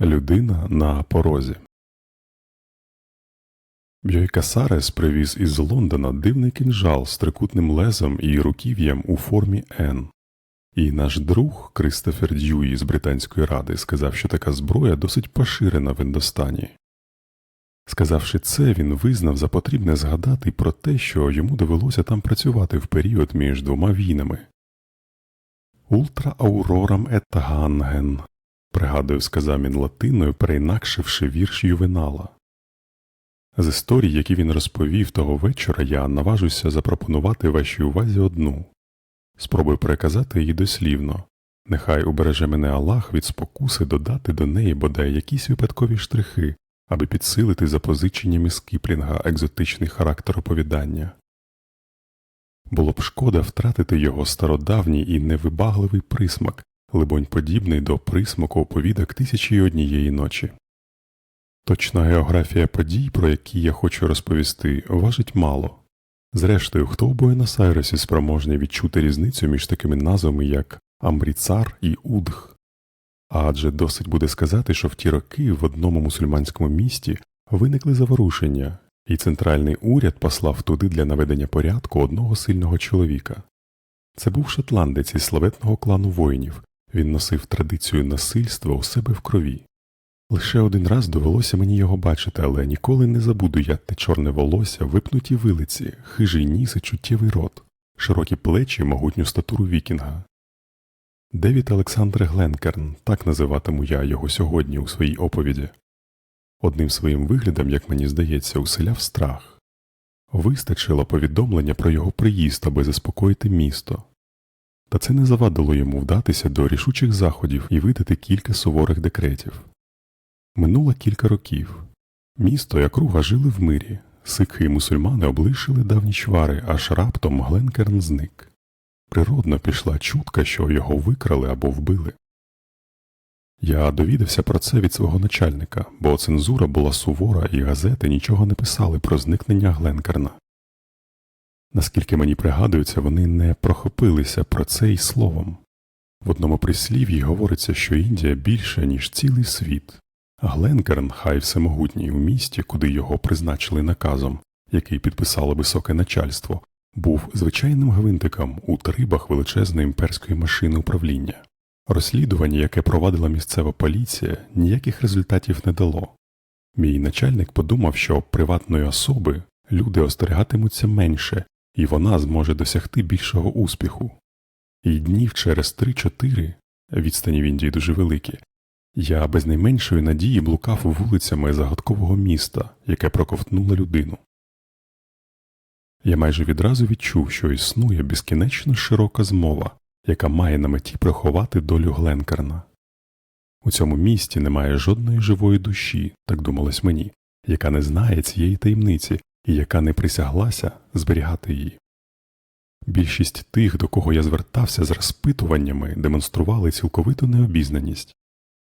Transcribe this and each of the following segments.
Людина на порозі. Бьой Касарес привіз із Лондона дивний кінжал з трикутним лезом і руків'ям у формі Н. І наш друг Кристофер Дьюї з Британської ради сказав, що така зброя досить поширена в Індостані. Сказавши це, він визнав за потрібне згадати про те, що йому довелося там працювати в період між двома війнами. Ультра аурорам ет ганген, пригадую, сказав він латиною, переінакшивши вірш Ювенала. З історій, які він розповів того вечора, я наважуся запропонувати вашій увазі одну. Спробую переказати її дослівно. Нехай убереже мене Аллах від спокуси додати до неї бодай якісь випадкові штрихи, аби підсилити запозиченнями з Кіплінга екзотичний характер оповідання. Було б шкода втратити його стародавній і невибагливий присмак, либонь подібний до присмаку оповідок тисячі й однієї ночі. Точна географія подій, про які я хочу розповісти, важить мало. Зрештою, хто у Буенос-Айресі спроможний відчути різницю між такими назвами, як Амріцар і Удх? Адже досить буде сказати, що в ті роки в одному мусульманському місті виникли заворушення, і центральний уряд послав туди для наведення порядку одного сильного чоловіка. Це був шотландець із славетного клану воїнів, він носив традицію насильства у себе в крові. Лише один раз довелося мені його бачити, але ніколи не забуду я те чорне волосся, випнуті вилиці, хижий ніс і чуттєвий рот, широкі плечі, могутню статуру вікінга. Девід Олександр Гленкерн, так називатиму я його сьогодні у своїй оповіді. Одним своїм виглядом, як мені здається, уселяв страх. Вистачило повідомлення про його приїзд, аби заспокоїти місто. Та це не завадило йому вдатися до рішучих заходів і видати кілька суворих декретів. Минуло кілька років. Місто і округа жили в мирі, сикхи і мусульмани облишили давні чвари, аж раптом Гленкерн зник. Природно пішла чутка, що його викрали або вбили. Я довідався про це від свого начальника, бо цензура була сувора і газети нічого не писали про зникнення Гленкерна. Наскільки мені пригадується, вони не прохопилися про це й словом. В одному прислів'ї говориться, що Індія більше, ніж цілий світ, Гленкерн, хай всемогутній у місті, куди його призначили наказом, який підписало високе начальство, був звичайним гвинтиком у трибах величезної імперської машини управління. Розслідування, яке провадила місцева поліція, ніяких результатів не дало. Мій начальник подумав, що приватної особи люди остерігатимуться менше, і вона зможе досягти більшого успіху. І днів через три-чотири відстані в Індії дуже великі. Я без найменшої надії блукав вулицями загадкового міста, яке проковтнуло людину. Я майже відразу відчув, що існує безкінечно широка змова, яка має на меті приховати долю Гленкерна. У цьому місті немає жодної живої душі, так думалось мені, яка не знає цієї таємниці і яка не присяглася зберігати її. Більшість тих, до кого я звертався з розпитуваннями, демонстрували цілковиту необізнаність.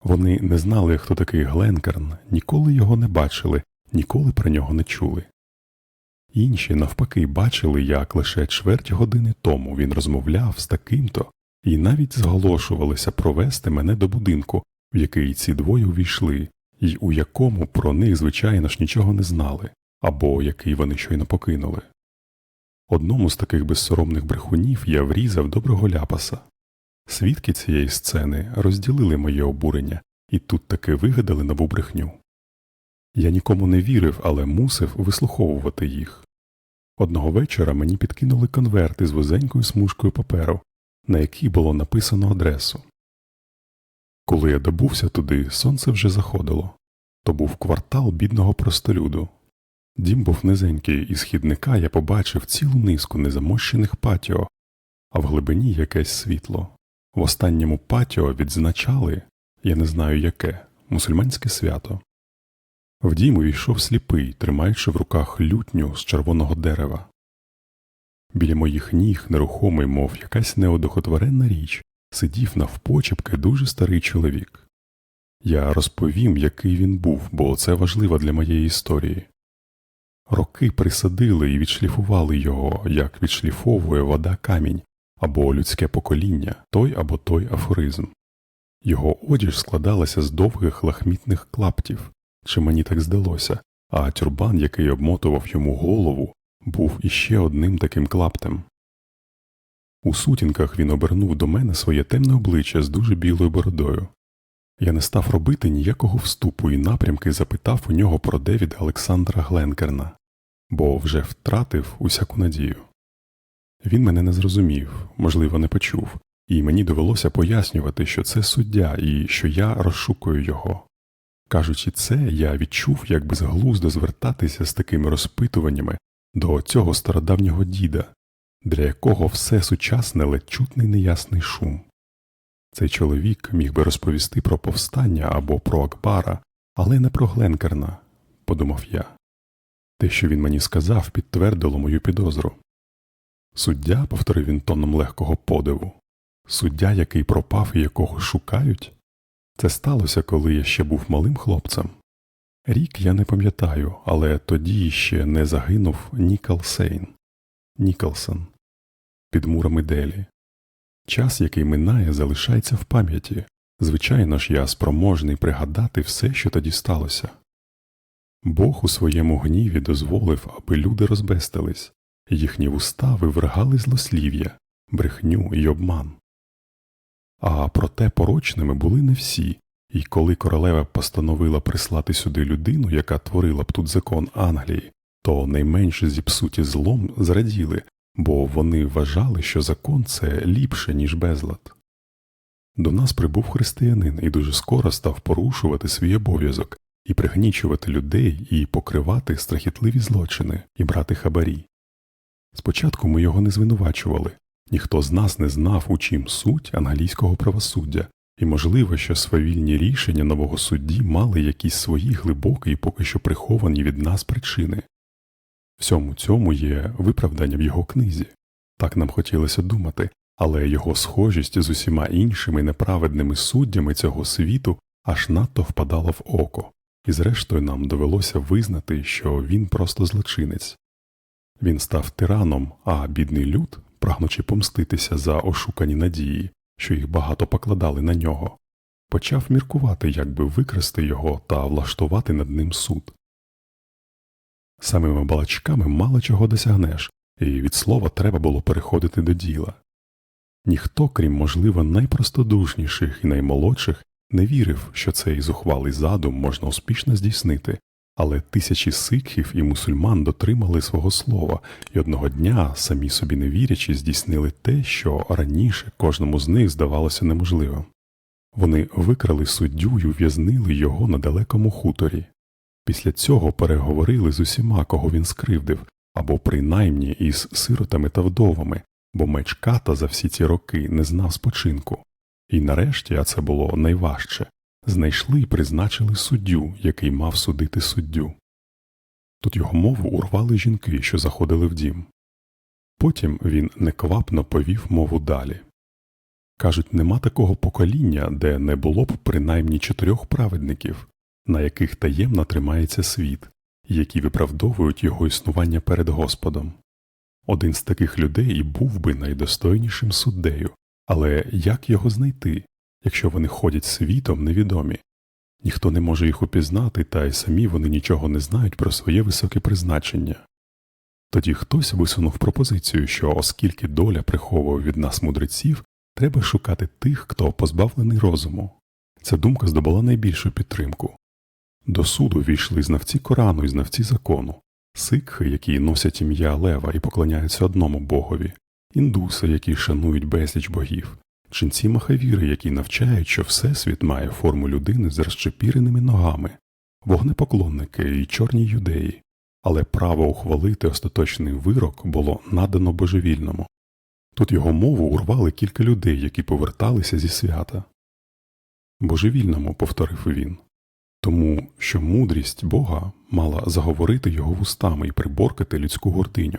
Вони не знали, хто такий Гленкерн, ніколи його не бачили, ніколи про нього не чули. Інші, навпаки, бачили, як лише чверть години тому він розмовляв з таким-то і навіть зголошувалися провести мене до будинку, в який ці двоє увійшли, і у якому про них, звичайно ж, нічого не знали, або який вони щойно покинули. Одному з таких безсоромних брехунів я врізав доброго ляпаса. Свідки цієї сцени розділили моє обурення і тут таки вигадали нову брехню. Я нікому не вірив, але мусив вислуховувати їх. Одного вечора мені підкинули конверт із вузенькою смужкою паперу, на якій було написано адресу. Коли я добувся туди, сонце вже заходило то був квартал бідного простолюду. Дім був низенький, і з хідника я побачив цілу низку незамощених патіо, а в глибині якесь світло. В останньому патіо відзначали, я не знаю яке, мусульманське свято. В дім увійшов сліпий, тримаючи в руках лютню з червоного дерева. Біля моїх ніг, нерухомий, мов якась неодохотворенна річ, сидів навпочепки дуже старий чоловік. Я розповім, який він був, бо це важливо для моєї історії. Роки присадили і відшліфували його, як відшліфовує вода камінь або людське покоління, той або той афоризм. Його одіж складалася з довгих лахмітних клаптів, чи мені так здалося, а тюрбан, який обмотував йому голову, був іще одним таким клаптем. У сутінках він обернув до мене своє темне обличчя з дуже білою бородою. Я не став робити ніякого вступу і напрямки запитав у нього про Девіда Олександра Гленкерна, бо вже втратив усяку надію. Він мене не зрозумів, можливо, не почув, і мені довелося пояснювати, що це суддя і що я розшукую його. Кажучи це, я відчув, як безглуздо звертатися з такими розпитуваннями до цього стародавнього діда, для якого все сучасне ледь чутний неясний шум. Цей чоловік міг би розповісти про повстання або про Акбара, але не про Гленкерна, подумав я. Те, що він мені сказав, підтвердило мою підозру. Суддя, повторив він тоном легкого подиву, суддя, який пропав і якого шукають. Це сталося, коли я ще був малим хлопцем. Рік я не пам'ятаю, але тоді ще не загинув Нікол Сейн, Ніколсон під мурами Делі. Час, який минає, залишається в пам'яті. Звичайно ж, я спроможний пригадати все, що тоді сталося. Бог у своєму гніві дозволив, аби люди розбестились, їхні вуста вивергали злослів'я, брехню і обман. А проте порочними були не всі, і коли королева постановила прислати сюди людину, яка творила б тут закон Англії, то найменш зіпсуті злом зраділи, бо вони вважали, що закон це ліпше, ніж безлад. До нас прибув християнин і дуже скоро став порушувати свій обов'язок і пригнічувати людей, і покривати страхітливі злочини, і брати хабарі. Спочатку ми його не звинувачували, ніхто з нас не знав, у чим суть англійського правосуддя, і можливо, що свавільні рішення нового судді мали якісь свої глибокі і поки що приховані від нас причини. Всьому цьому є виправдання в його книзі. Так нам хотілося думати, але його схожість з усіма іншими неправедними суддями цього світу аж надто впадала в око, і зрештою нам довелося визнати, що він просто злочинець. Він став тираном, а бідний люд, прагнучи помститися за ошукані надії, що їх багато покладали на нього, почав міркувати, як би викрасти його та влаштувати над ним суд. Самими балачками мало чого досягнеш, і від слова треба було переходити до діла. Ніхто, крім, можливо, найпростодушніших і наймолодших, не вірив, що цей зухвалий задум можна успішно здійснити, але тисячі сикхів і мусульман дотримали свого слова і одного дня, самі собі не вірячи, здійснили те, що раніше кожному з них здавалося неможливим. Вони викрали суддю й ув'язнили його на далекому хуторі. Після цього переговорили з усіма, кого він скривдив, або принаймні із сиротами та вдовами, бо меч ката за всі ці роки не знав спочинку. І нарешті, а це було найважче, знайшли і призначили суддю, який мав судити суддю. Тут його мову урвали жінки, що заходили в дім. Потім він неквапно повів мову далі. Кажуть, нема такого покоління, де не було б принаймні чотирьох праведників, на яких таємно тримається світ, які виправдовують його існування перед Господом. Один з таких людей і був би найдостойнішим суддею, але як його знайти, якщо вони ходять світом невідомі? Ніхто не може їх упізнати, та й самі вони нічого не знають про своє високе призначення. Тоді хтось висунув пропозицію, що оскільки доля приховує від нас мудреців, треба шукати тих, хто позбавлений розуму. Ця думка здобула найбільшу підтримку. До суду війшли знавці Корану і знавці закону, сикхи, які носять ім'я Лева і поклоняються одному богові, індуси, які шанують безліч богів, ченці махавіри, які навчають, що Всесвіт має форму людини з розчепіреними ногами, вогнепоклонники і чорні юдеї, але право ухвалити остаточний вирок було надано божевільному. Тут його мову урвали кілька людей, які поверталися зі свята. Божевільному, повторив він, тому що мудрість Бога мала заговорити його вустами і приборкати людську гординю.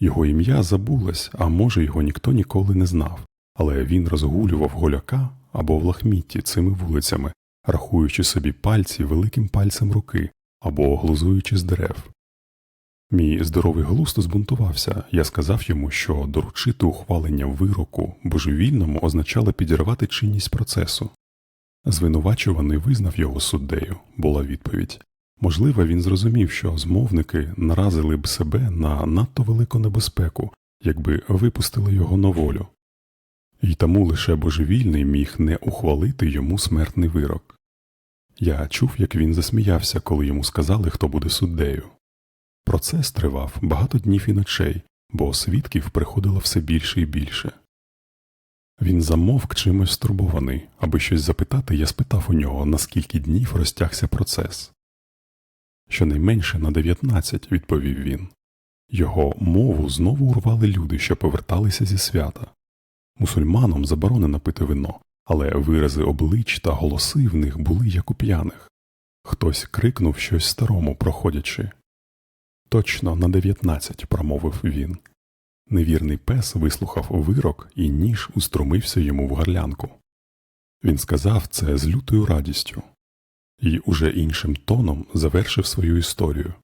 Його ім'я забулось, а може, його ніхто ніколи не знав, але він розгулював голяка або в лахмітті цими вулицями, рахуючи собі пальці великим пальцем руки або глузуючи з дерев. Мій здоровий глузд збунтувався, я сказав йому, що доручити ухвалення вироку божевільному означало підірвати чинність процесу. Звинувачуваний визнав його суддею, була відповідь. Можливо, він зрозумів, що змовники наразили б себе на надто велику небезпеку, якби випустили його на волю. І тому лише божевільний міг не ухвалити йому смертний вирок. Я чув, як він засміявся, коли йому сказали, хто буде суддею. Процес тривав багато днів і ночей, бо свідків приходило все більше і більше. Він замовк чимось стурбований, аби щось запитати, я спитав у нього, на скільки днів розтягся процес. Щонайменше на 19, відповів він. Його мову знову урвали люди, що поверталися зі свята. Мусульманам заборонено пити вино, але вирази облич та голоси в них були як у п'яних. Хтось крикнув щось старому, проходячи. Точно на 19, промовив він. Невірний пес вислухав вирок і ніж устромився йому в гарлянку. Він сказав це з лютою радістю і уже іншим тоном завершив свою історію.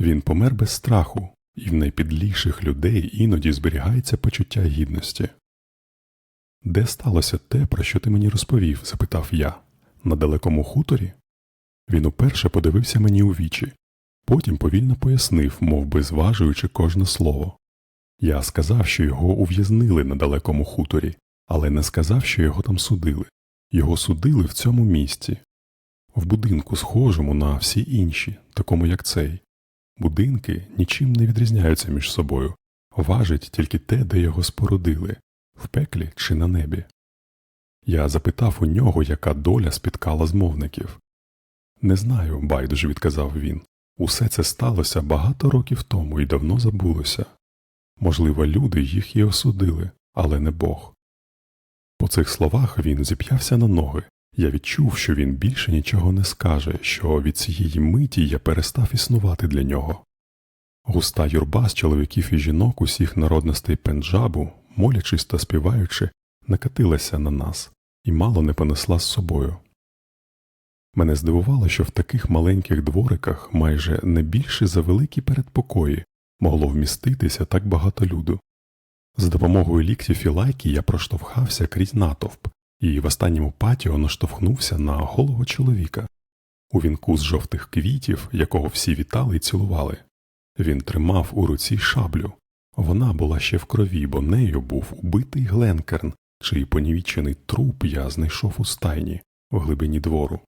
Він помер без страху, і в найпідліших людей іноді зберігається почуття гідності. Де сталося те, про що ти мені розповів? запитав я. На далекому хуторі? Він уперше подивився мені у вічі, потім повільно пояснив, мов би зважуючи кожне слово. Я сказав, що його ув'язнили на далекому хуторі, але не сказав, що його там судили. Його судили в цьому місці, в будинку, схожому на всі інші, такому як цей. Будинки нічим не відрізняються між собою, важить тільки те, де його спорудили в пеклі чи на небі. Я запитав у нього, яка доля спіткала змовників. Не знаю, байдуже відказав він. Усе це сталося багато років тому і давно забулося. Можливо, люди їх і осудили, але не Бог. По цих словах він зіп'явся на ноги. Я відчув, що він більше нічого не скаже, що від цієї миті я перестав існувати для нього. Густа юрба з чоловіків і жінок усіх народностей Пенджабу, молячись та співаючи, накатилася на нас і мало не понесла з собою. Мене здивувало, що в таких маленьких двориках майже не більше за великі передпокої могло вміститися так багато люду. З допомогою ліктів і лайки я проштовхався крізь натовп і в останньому патіо наштовхнувся на голого чоловіка у вінку з жовтих квітів, якого всі вітали і цілували. Він тримав у руці шаблю. Вона була ще в крові, бо нею був убитий Гленкерн, чий понівічений труп я знайшов у стайні в глибині двору.